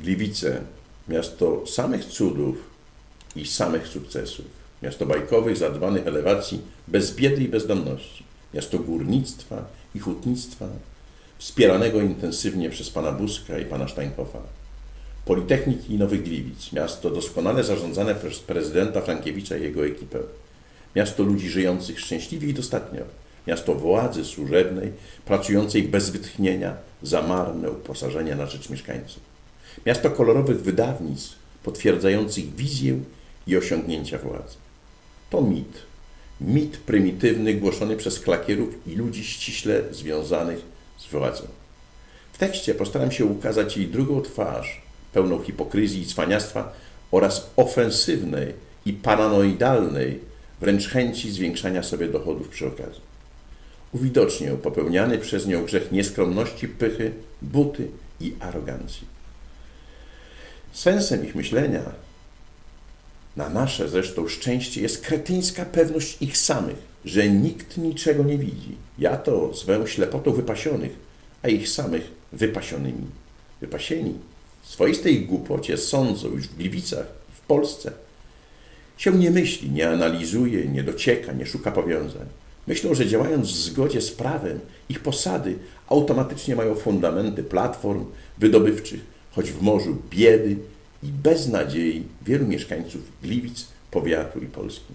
Gliwice, miasto samych cudów i samych sukcesów, miasto bajkowych, zadbanych elewacji, bez biedy i bezdomności, miasto górnictwa i hutnictwa, wspieranego intensywnie przez pana Buzka i pana Steinhoffa. Politechniki Nowych Gliwic, miasto doskonale zarządzane przez prezydenta Frankiewicza i jego ekipę. Miasto ludzi żyjących szczęśliwie i dostatnio. Miasto władzy służebnej, pracującej bez wytchnienia za marne uposażenie na rzecz mieszkańców. Miasto kolorowych wydawnictw potwierdzających wizję i osiągnięcia władzy. To mit. Mit prymitywny głoszony przez klakierów i ludzi ściśle związanych z władzą. W tekście postaram się ukazać jej drugą twarz, pełną hipokryzji i cwaniactwa oraz ofensywnej i paranoidalnej wręcz chęci zwiększania sobie dochodów przy okazji. Uwidocznię popełniany przez nią grzech nieskromności, pychy, buty i arogancji. Sensem ich myślenia, na nasze zresztą szczęście, jest kretyńska pewność ich samych, że nikt niczego nie widzi. Ja to zwę ślepotą wypasionych, a ich samych wypasionymi. Wypasieni w swoistej głupocie sądzą już w Gliwicach, w Polsce. Się nie myśli, nie analizuje, nie docieka, nie szuka powiązań. Myślą, że działając w zgodzie z prawem, ich posady automatycznie mają fundamenty platform wydobywczych, choć w morzu biedy i beznadziei wielu mieszkańców Gliwic, powiatu i Polski.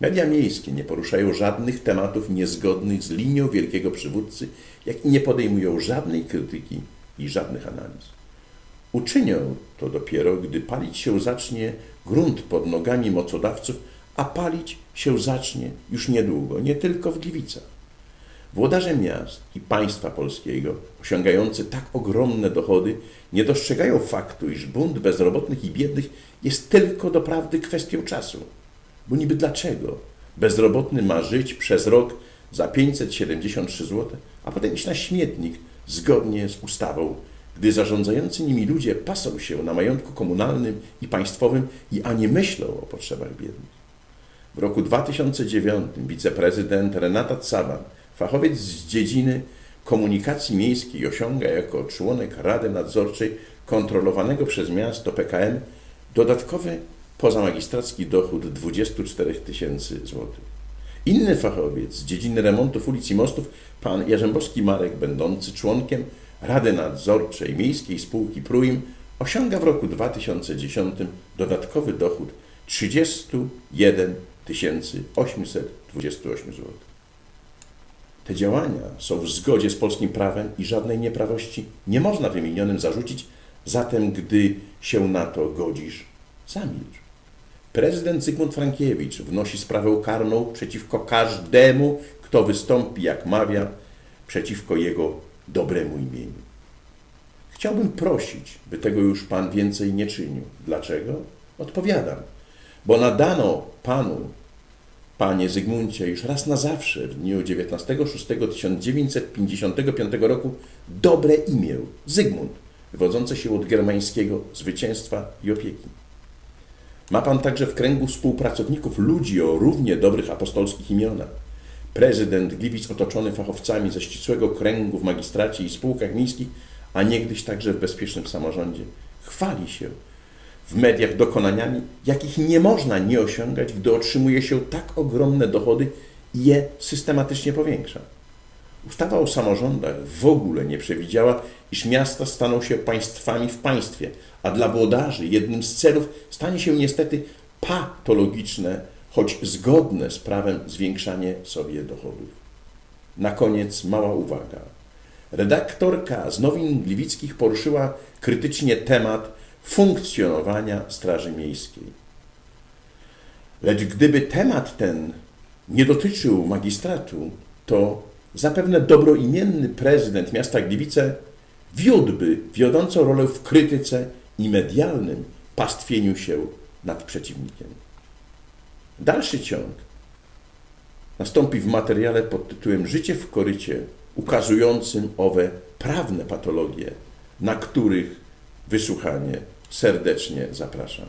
Media miejskie nie poruszają żadnych tematów niezgodnych z linią wielkiego przywódcy, jak i nie podejmują żadnej krytyki i żadnych analiz. Uczynią to dopiero, gdy palić się zacznie grunt pod nogami mocodawców, a palić się zacznie już niedługo, nie tylko w Gliwicach. Włodarze miast i państwa polskiego, osiągający tak ogromne dochody, nie dostrzegają faktu, iż bunt bezrobotnych i biednych jest tylko doprawdy kwestią czasu. Bo niby dlaczego bezrobotny ma żyć przez rok za 573 zł, a potem iść na śmietnik zgodnie z ustawą, gdy zarządzający nimi ludzie pasą się na majątku komunalnym i państwowym i ani myślą o potrzebach biednych. W roku 2009 wiceprezydent Renata Caban, fachowiec z dziedziny komunikacji miejskiej, osiąga jako członek Rady Nadzorczej kontrolowanego przez miasto PKM dodatkowy pozamagistracki dochód 24 tysięcy złotych. Inny fachowiec z dziedziny remontów ulic i mostów, pan Jarzębowski Marek, będący członkiem Rady Nadzorczej Miejskiej Spółki Pruim, osiąga w roku 2010 dodatkowy dochód 31 828 zł. Te działania są w zgodzie z polskim prawem i żadnej nieprawości nie można wymienionym zarzucić, zatem gdy się na to godzisz, zamilcz. Prezydent Zygmunt Frankiewicz wnosi sprawę karną przeciwko każdemu, kto wystąpi, jak mawia, przeciwko jego dobremu imieniu. Chciałbym prosić, by tego już Pan więcej nie czynił. Dlaczego? Odpowiadam. Bo nadano Panu, Panie Zygmuncie, już raz na zawsze w dniu 19.06.1955 roku dobre imię Zygmunt, wywodzące się od germańskiego zwycięstwa i opieki. Ma Pan także w kręgu współpracowników ludzi o równie dobrych apostolskich imionach. Prezydent Gliwic otoczony fachowcami ze ścisłego kręgu w magistracie i spółkach miejskich, a niegdyś także w bezpiecznym samorządzie, chwali się w mediach dokonaniami, jakich nie można nie osiągać, gdy otrzymuje się tak ogromne dochody i je systematycznie powiększa. Ustawa o samorządach w ogóle nie przewidziała, iż miasta staną się państwami w państwie, a dla włodarzy jednym z celów stanie się niestety patologiczne, choć zgodne z prawem zwiększanie sobie dochodów. Na koniec mała uwaga. Redaktorka z Nowin Gliwickich poruszyła krytycznie temat funkcjonowania Straży Miejskiej. Lecz gdyby temat ten nie dotyczył magistratu, to zapewne dobroimienny prezydent miasta Gliwice wiódłby wiodącą rolę w krytyce i medialnym pastwieniu się nad przeciwnikiem. Dalszy ciąg nastąpi w materiale pod tytułem Życie w korycie, ukazującym owe prawne patologie, na których wysłuchanie serdecznie zapraszam.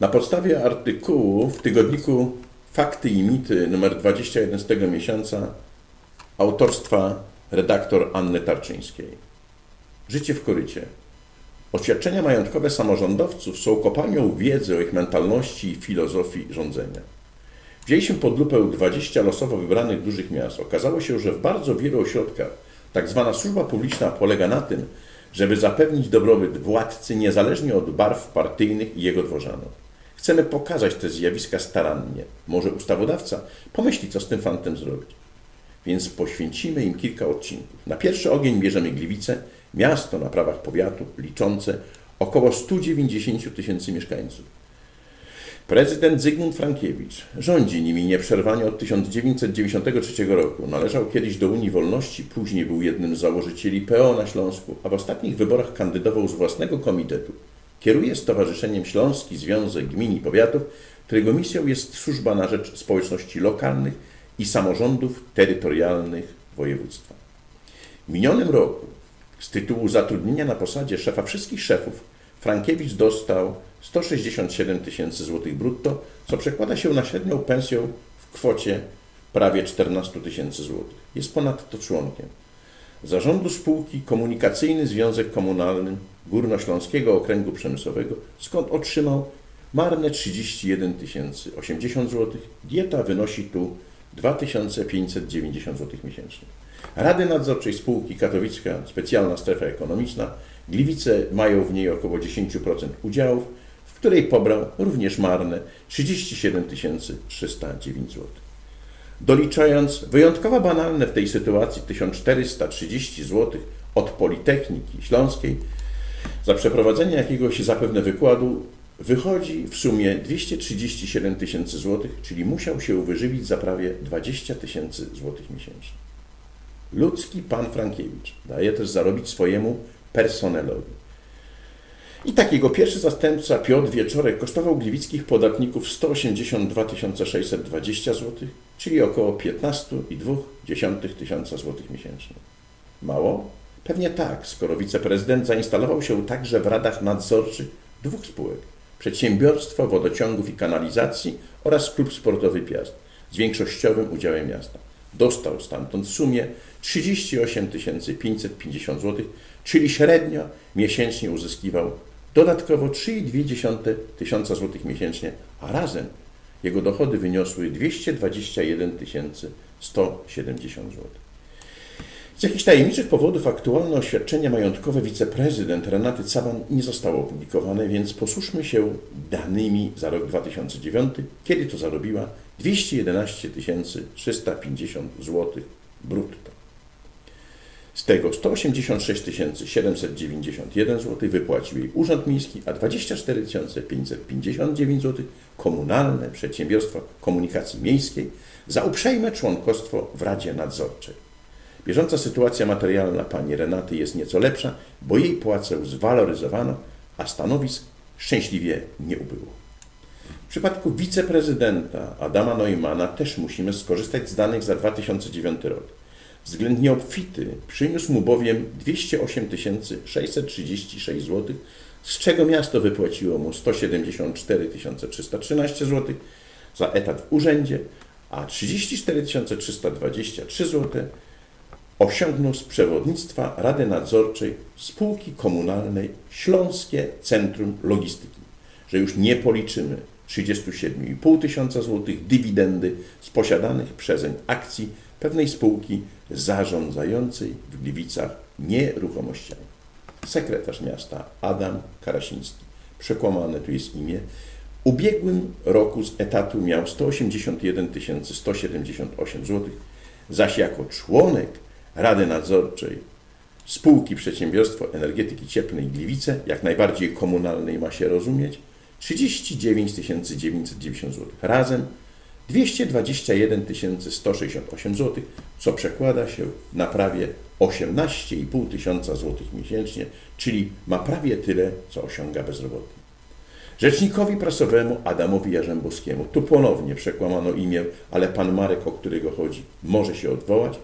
Na podstawie artykułu w tygodniku Fakty i mity numer 21 z tego miesiąca autorstwa redaktor Anny Tarczyńskiej. Życie w korycie. Oświadczenia majątkowe samorządowców są kopalnią wiedzy o ich mentalności i filozofii rządzenia. Wzięliśmy pod lupę 20 losowo wybranych dużych miast. Okazało się, że w bardzo wielu ośrodkach tak zwana służba publiczna polega na tym, żeby zapewnić dobrobyt władcy niezależnie od barw partyjnych i jego dworzanów. Chcemy pokazać te zjawiska starannie. Może ustawodawca pomyśli, co z tym fantem zrobić. Więc poświęcimy im kilka odcinków. Na pierwszy ogień bierzemy Gliwice, miasto na prawach powiatu, liczące około 190 tysięcy mieszkańców. Prezydent Zygmunt Frankiewicz rządzi nimi nieprzerwanie od 1993 roku. Należał kiedyś do Unii Wolności, później był jednym z założycieli PO na Śląsku, a w ostatnich wyborach kandydował z własnego komitetu. Kieruje Stowarzyszeniem Śląski Związek Gmin i Powiatów, którego misją jest służba na rzecz społeczności lokalnych i samorządów terytorialnych województwa. W minionym roku z tytułu zatrudnienia na posadzie szefa wszystkich szefów Frankiewicz dostał 167 tysięcy złotych brutto, co przekłada się na średnią pensję w kwocie prawie 14 tysięcy złotych. Jest ponadto członkiem zarządu spółki Komunikacyjny Związek Komunalny Górnośląskiego Okręgu Przemysłowego, skąd otrzymał marne 31 tysięcy 80 zł. Dieta wynosi tu 2590 zł miesięcznie. Rady Nadzorczej Spółki Katowicka Specjalna Strefa Ekonomiczna Gliwice mają w niej około 10% udziałów, której pobrał również marne 37 309 zł. Doliczając wyjątkowo banalne w tej sytuacji 1430 zł od Politechniki Śląskiej za przeprowadzenie jakiegoś zapewne wykładu wychodzi w sumie 237 tysięcy złotych, czyli musiał się wyżywić za prawie 20 tysięcy złotych miesięcznie. Ludzki pan Frankiewicz daje też zarobić swojemu personelowi. I tak jego pierwszy zastępca Piotr Wieczorek kosztował gliwickich podatników 182 620 zł, czyli około 15,2 tysiąca złotych miesięcznie. Mało? Pewnie tak, skoro wiceprezydent zainstalował się także w radach nadzorczych dwóch spółek. Przedsiębiorstwo Wodociągów i Kanalizacji oraz Klub Sportowy Piast z większościowym udziałem miasta. Dostał stamtąd w sumie 38 550 zł, czyli średnio miesięcznie uzyskiwał dodatkowo 3,2 tysiąca złotych miesięcznie, a razem jego dochody wyniosły 221 170 zł. Z jakichś tajemniczych powodów aktualne oświadczenie majątkowe wiceprezydent Renaty Caban nie zostało opublikowane, więc posłuszmy się danymi za rok 2009, kiedy to zarobiła 211 350 zł brutto. Z tego 186 791 zł wypłacił jej Urząd Miejski, a 24 559 zł komunalne przedsiębiorstwo komunikacji miejskiej za uprzejme członkostwo w Radzie Nadzorczej. Bieżąca sytuacja materialna pani Renaty jest nieco lepsza, bo jej płacę zwaloryzowano, a stanowisk szczęśliwie nie ubyło. W przypadku wiceprezydenta Adama Neumana też musimy skorzystać z danych za 2009 rok. Względnie obfity przyniósł mu bowiem 208 636 zł, z czego miasto wypłaciło mu 174 313 zł za etat w urzędzie, a 34 323 zł osiągnął z przewodnictwa Rady Nadzorczej spółki komunalnej Śląskie Centrum Logistyki, że już nie policzymy 37,5 tysiąca złotych dywidendy z posiadanych przezeń akcji pewnej spółki zarządzającej w Gliwicach nieruchomościami. Sekretarz miasta Adam Karasiński, przekłamane tu jest imię, w ubiegłym roku z etatu miał 181 178 zł, zaś jako członek Rady Nadzorczej spółki Przedsiębiorstwo Energetyki Cieplnej Gliwice, jak najbardziej komunalnej ma się rozumieć, 39 990 zł. Razem 221 168 zł, co przekłada się na prawie 18,5 tysiąca złotych miesięcznie, czyli ma prawie tyle, co osiąga bezrobotny. Rzecznikowi prasowemu Adamowi Jarzębowskiemu, tu ponownie przekłamano imię, ale pan Marek, o którego chodzi, może się odwołać,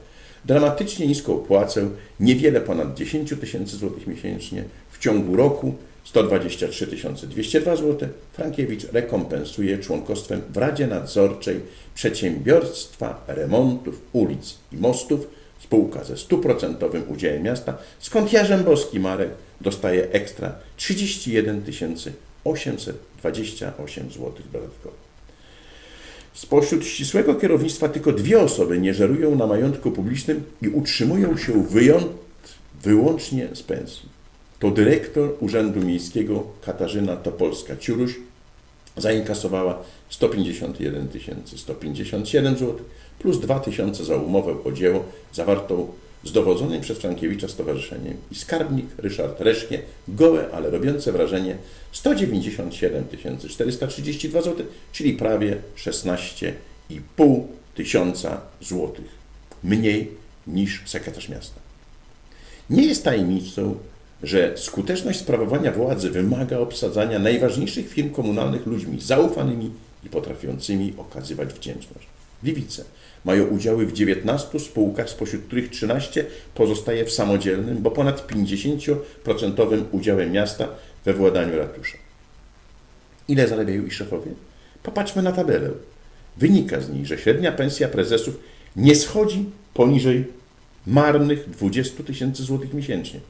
dramatycznie niską płacę, niewiele ponad 10 tysięcy złotych miesięcznie, w ciągu roku 123 202 zł Frankiewicz rekompensuje członkostwem w Radzie Nadzorczej Przedsiębiorstwa Remontów Ulic i Mostów spółka ze stuprocentowym udziałem miasta, skąd Jarzębowski Marek dostaje ekstra 31 828 zł dodatkowo. Spośród ścisłego kierownictwa tylko dwie osoby nie żerują na majątku publicznym i utrzymują się wyją- wyłącznie z pensji. To dyrektor Urzędu Miejskiego Katarzyna Topolska-Ciuruś zainkasowała 151 157 zł plus 2 tysiące za umowę o dzieło zawartą z dowodzonym przez Frankiewicza stowarzyszeniem i skarbnik Ryszard Reszkie gołe, ale robiące wrażenie 197 432 zł, czyli prawie 16,5 tysiąca złotych mniej niż sekretarz miasta. Nie jest tajemnicą, że skuteczność sprawowania władzy wymaga obsadzania najważniejszych firm komunalnych ludźmi zaufanymi i potrafiącymi okazywać wdzięczność. Gliwice mają udziały w 19 spółkach, spośród których 13 pozostaje w samodzielnym, bo ponad 50% udziałem miasta we władaniu ratusza. Ile zarabiają ich szefowie? Popatrzmy na tabelę. Wynika z niej, że średnia pensja prezesów nie schodzi poniżej marnych 20 tysięcy złotych miesięcznie.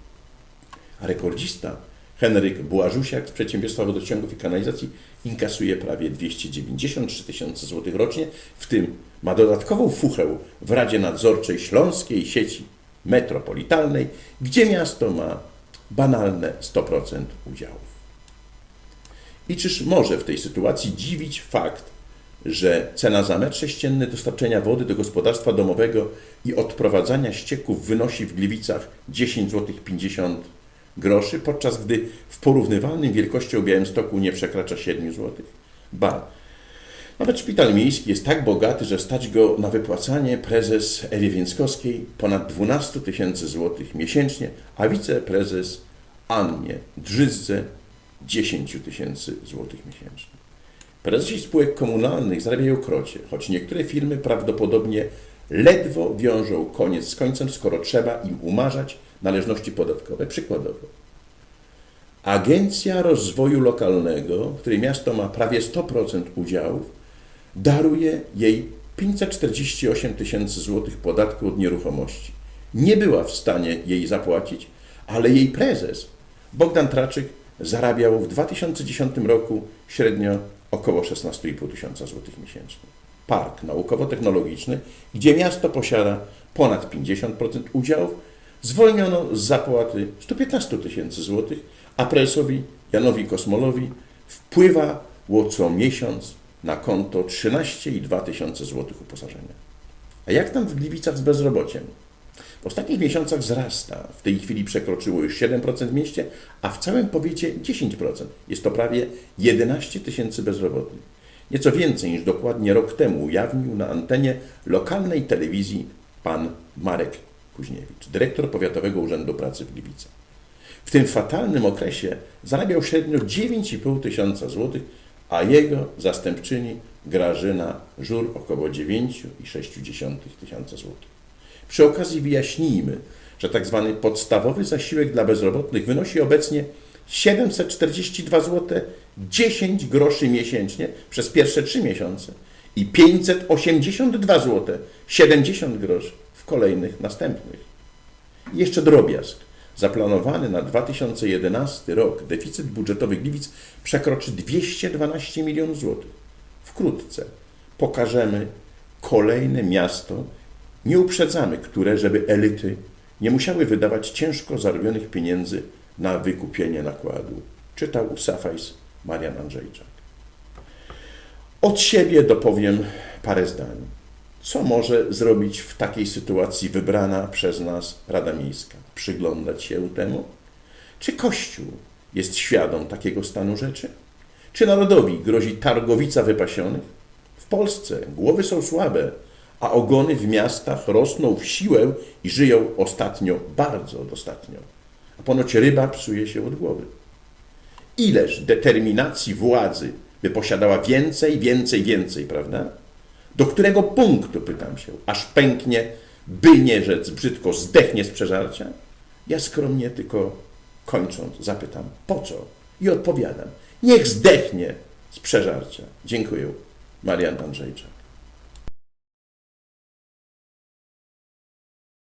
Rekordzista Henryk Błażusiak z Przedsiębiorstwa Wodociągów i Kanalizacji inkasuje prawie 293 tysiące złotych rocznie, w tym ma dodatkową fuchę w Radzie Nadzorczej Śląskiej Sieci Metropolitalnej, gdzie miasto ma banalne 100% udziałów. I czyż może w tej sytuacji dziwić fakt, że cena za metr sześcienny dostarczenia wody do gospodarstwa domowego i odprowadzania ścieków wynosi w Gliwicach 10 zł 50 groszy, podczas gdy w porównywalnym wielkością Białymstoku nie przekracza 7 zł. Ba, nawet szpital miejski jest tak bogaty, że stać go na wypłacanie prezes Ewie Więckowskiej ponad 12 tysięcy złotych miesięcznie, a wiceprezes Annie Drzyzdze 10 tysięcy złotych miesięcznie. Prezesi spółek komunalnych zarabiają krocie, choć niektóre firmy prawdopodobnie ledwo wiążą koniec z końcem, skoro trzeba im umarzać należności podatkowe. Przykładowo, Agencja Rozwoju Lokalnego, w której miasto ma prawie 100% udziałów, daruje jej 548 tysięcy złotych podatku od nieruchomości. Nie była w stanie jej zapłacić, ale jej prezes, Bogdan Traczyk, zarabiał w 2010 roku średnio około 16,5 tysiąca złotych miesięcznie. Park naukowo-technologiczny, gdzie miasto posiada ponad 50% udziałów, zwolniono z zapłaty 115 tysięcy złotych, a prezesowi Janowi Kosmolowi wpływało co miesiąc na konto 13,2 tysiące złotych uposażenia. A jak tam w Gliwicach z bezrobociem? W ostatnich miesiącach wzrasta. W tej chwili przekroczyło już 7% w mieście, a w całym powiecie 10%. Jest to prawie 11 tysięcy bezrobotnych. Nieco więcej niż dokładnie rok temu ujawnił na antenie lokalnej telewizji pan Marek Kuźniewicz, dyrektor Powiatowego Urzędu Pracy w Gliwicach. W tym fatalnym okresie zarabiał średnio 9,5 tysiąca złotych, a jego zastępczyni Grażyna Żur około 9,6 tysiąca złotych. Przy okazji wyjaśnijmy, że tak zwany podstawowy zasiłek dla bezrobotnych wynosi obecnie 742 zł 10 groszy miesięcznie przez pierwsze 3 miesiące i 582 zł 70 groszy kolejnych następnych. I jeszcze drobiazg. Zaplanowany na 2011 rok deficyt budżetowy Gliwic przekroczy 212 milionów złotych. Wkrótce pokażemy kolejne miasto, nie uprzedzamy, które, żeby elity nie musiały wydawać ciężko zarobionych pieniędzy na wykupienie nakładu. Czytał Safajs Marian Andrzejczak. Od siebie dopowiem parę zdań. Co może zrobić w takiej sytuacji wybrana przez nas Rada Miejska? Przyglądać się temu? Czy Kościół jest świadom takiego stanu rzeczy? Czy narodowi grozi targowica wypasionych? W Polsce głowy są słabe, a ogony w miastach rosną w siłę i żyją ostatnio, bardzo dostatnio. A ponoć ryba psuje się od głowy. Ileż determinacji władzy by posiadała więcej, więcej, więcej, prawda? Do którego punktu, pytam się, aż pęknie, by nie rzec brzydko, zdechnie z przeżarcia? Ja skromnie tylko kończąc zapytam, po co? I odpowiadam, niech zdechnie z przeżarcia. Dziękuję. Marian Andrzejczak.